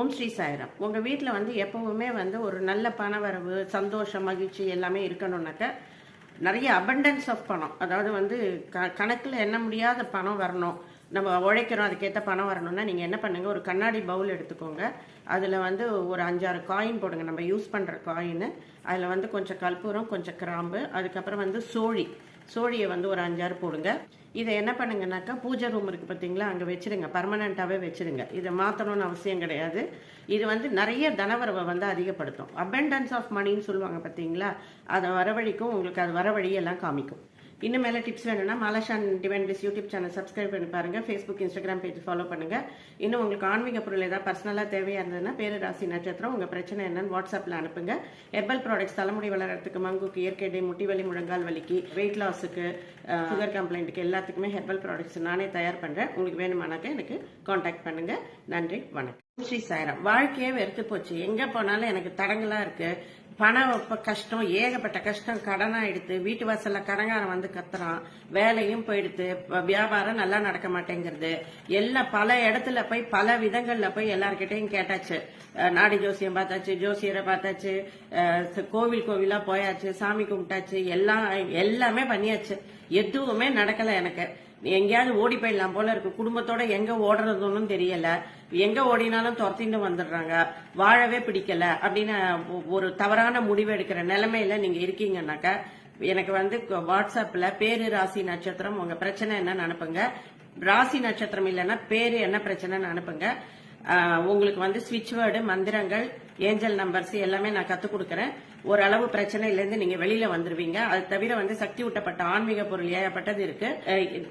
ஓம் ஸ்ரீ சாய்ராம். உங்கள் வீட்டில் வந்து எப்பவுமே வந்து ஒரு நல்ல பணவரவு சந்தோஷம் மகிழ்ச்சி எல்லாமே இருக்கணும்னாக்க நிறைய அபண்டன்ஸ் ஆஃப் பணம். அதாவது வந்து க கணக்கில் எண்ண முடியாத பணம் வரணும். நம்ம உழைக்கிறோம் அதுக்கேற்ற பணம் வரணும்னா நீங்கள் என்ன பண்ணுங்கள் ஒரு கண்ணாடி பவுல் எடுத்துக்கோங்க. அதில் வந்து ஒரு அஞ்சாறு காயின் போடுங்க நம்ம யூஸ் பண்ணுற காயின் அதில் வந்து கொஞ்சம் கற்பூரம் கொஞ்சம் கிராம்பு அதுக்கப்புறம் வந்து சோழி. சோழியை வந்து ஒரு அஞ்சாறு போடுங்க. இதை என்ன பண்ணுங்கனாக்கா பூஜை ரூம் இருக்குது பார்த்தீங்களா அங்கே வச்சிருங்க. பர்மனெண்ட்டாகவே வச்சுருங்க. இதை மாற்றணும்னு அவசியம் கிடையாது. இது வந்து நிறைய தனவரவை வந்து அதிகப்படுத்தும். அபெண்டன்ஸ் ஆஃப் மணின்னு சொல்லுவாங்க பார்த்தீங்களா அதை வரவழிக்கும் உங்களுக்கு அது வரவழியெல்லாம் காமிக்கும். இன்னும் மேலே டிப்ஸ் வேணும்னா மாலாஷான் பிளஸ் யூடியூப் சேனல் சப்ஸ்கிரைப் பண்ணி பாருங்கள் ஃபேஸ்புக் இன்ஸ்டாகிராம் பேஜ் ஃபாலோ பண்ணுங்கள் இன்னும் உங்களுக்கு ஆன்மீக பொருள் ஏதாவது பர்சனலாக தேவையாக இருந்ததுன்னா பேரு ராசி நட்சத்திரம் உங்கள் பிரச்சனை என்னன்னு வாட்ஸ்அப்பில் அனுப்புங்க. ஹெர்பல் ப்ராடக்ட்ஸ் தலைமுடி வளர்கிறதுக்கு மங்குக்கு இயற்கை டே முட்டி வலி முழங்கால் வலிக்கு வெயிட் லாஸுக்கு சுகர் கம்ப்ளைண்ட்டுக்கு எல்லாத்துக்குமே ஹெர்பல் ப்ராடக்ட்ஸ் நானே தயார் பண்ணுறேன் உங்களுக்கு வேணுமானாக்க எனக்கு காண்டாக்ட் பண்ணுங்கள் நன்றி வணக்கம். ஸ்ரீ சாய்ராம். வாழ்க்கையே வெறுத்து போச்சு. எங்கே போனாலும் எனக்கு தடங்கலா இருக்கு. பணம் இப்போ கஷ்டம் ஏகப்பட்ட கஷ்டம் கடனா எடுத்து வீட்டு வாசல்ல கடங்காரன் வந்து கத்துறான் வேலையும் போயிடுத்து வியாபாரம் நல்லா நடக்க மாட்டேங்கிறது. எல்லாம் பல இடத்துல போய் பல விதங்கள்ல போய் எல்லார்கிட்டையும் கேட்டாச்சு. நாடி ஜோசியம் பார்த்தாச்சு ஜோசியரை பார்த்தாச்சு கோவில் கோவிலா போயாச்சு சாமி கும்பிட்டாச்சு எல்லாம் எல்லாமே பண்ணியாச்சு. எதுவுமே நடக்கல எனக்கு. எங்கேயாவது ஓடி போயிடலாம் போல இருக்கு. குடும்பத்தோட எங்க ஓடுறதுன்னு தெரியல. எங்க ஓடினாலும் துரத்திட்டு வந்துடுறாங்க. வாழவே பிடிக்கல அப்படின்னு ஒரு தவறான முடிவு எடுக்கிற நிலைமையில நீங்க இருக்கீங்கன்னாக்கா எனக்கு வந்து வாட்ஸ்அப்ல பேரு ராசி நட்சத்திரம் உங்க பிரச்சனை என்னன்னு அனுப்புங்க. ராசி நட்சத்திரம் இல்லைன்னா பேரு என்ன பிரச்சனைன்னு அனுப்புங்க. உங்களுக்கு வந்து ஸ்விட்ச் வேர்டு மந்திரங்கள் ஏஞ்சல் நம்பர்ஸ் எல்லாமே நான் கத்துக் கொடுக்கறேன். ஓரளவு பிரச்சனையிலேருந்து நீங்க வெளியில வந்துருவீங்க. அது தவிர வந்து சக்தி ஊட்டப்பட்ட ஆன்மீக பொருள் ஏகப்பட்டது இருக்கு.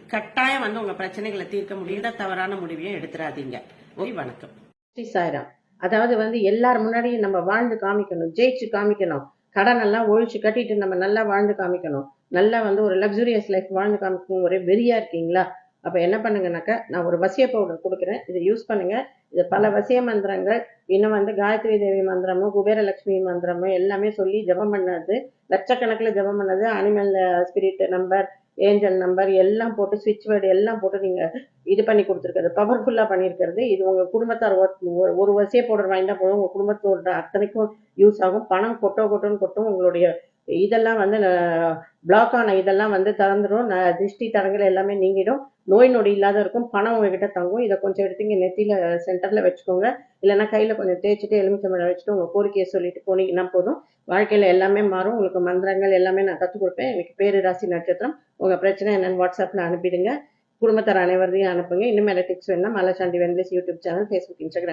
கட்டாயம் வந்து உங்க பிரச்சனைகளை தீர்க்க முடியாத தவறான முடிவையும் எடுத்துறாதீங்க. ஓய் வணக்கம். ஸ்ரீ சாய்ராம். அதாவது வந்து எல்லார் முன்னாடியும் நம்ம வாழ்ந்து காமிக்கணும். ஜெயிச்சு காமிக்கணும். கடன் எல்லாம் ஒழிச்சு கட்டிட்டு நம்ம நல்லா வாழ்ந்து காமிக்கணும். நல்லா வந்து ஒரு லக்ஸுரியஸ் லைஃப் வாழ்ந்து காமிக்கணும் ஒரே வெறியா இருக்கீங்களா? அப்போ என்ன பண்ணுங்கனாக்கா நான் ஒரு வசிய பவுடர் கொடுக்குறேன். இதை யூஸ் பண்ணுங்கள் இது பல வசிய மந்திரங்கள் இன்னும் வந்து காயத்ரி தேவி மந்திரமும் குபேரலட்சுமி மந்திரமும் எல்லாமே சொல்லி ஜெபம் பண்ணது. லட்சக்கணக்கில் ஜெபம் பண்ணது. Animal spirit number angel number எல்லாம் போட்டு சுவிட்ச் வேர்டு எல்லாம் போட்டு நீங்கள் இது பண்ணி கொடுத்துருக்கிறது. பவர்ஃபுல்லாக பண்ணியிருக்கிறது. இது உங்கள் குடும்பத்தார் ஒரு- ஒரு வசிய பவுடர் வாங்கிட்டா போதும். உங்கள் குடும்பத்தோட அத்தனைக்கும் யூஸ் ஆகும். பணம் கொட்டோ கொட்டோன்னு கொட்டும் உங்களுடைய இதெல்லாம் வந்து பிளாக் ஆன இதெல்லாம் வந்து திறந்துடும் ந- திருஷ்டி தரங்கள் எல்லாமே நீங்கிடும். நோய் நொடி இல்லாத இருக்கும். பணம் உங்ககிட்ட தங்கும். இதை கொஞ்சம் எடுத்து இங்கே நெத்தியில் சென்டரில் வச்சுக்கோங்க. இல்லைன்னா கையில் கொஞ்சம் தேய்ச்சிட்டு எலுமிச்சம்பழம் வச்சுட்டு உங்கள் கோரிக்கையை சொல்லிட்டு போனீங்கன்னா போதும். வாழ்க்கையில் எல்லாமே மாறும். உங்களுக்கு மந்திரங்கள் எல்லாமே நான் கற்றுக் கொடுப்பேன். எனக்கு பேரு ராசி நட்சத்திரம். உங்கள் பிரச்சனை என்னன்னு வாட்ஸ்அப்பில் அனுப்பிடுங்க. குடும்பத்தார் அனைவரையும் அனுப்புங்க. இன்னும் மேல டிப்ஸ் வேணும்னா மலசாண்டி வென்லிஸ் யூடியூப் சேனல் ஃபேஸ்புக் இன்ஸ்டாகிராம்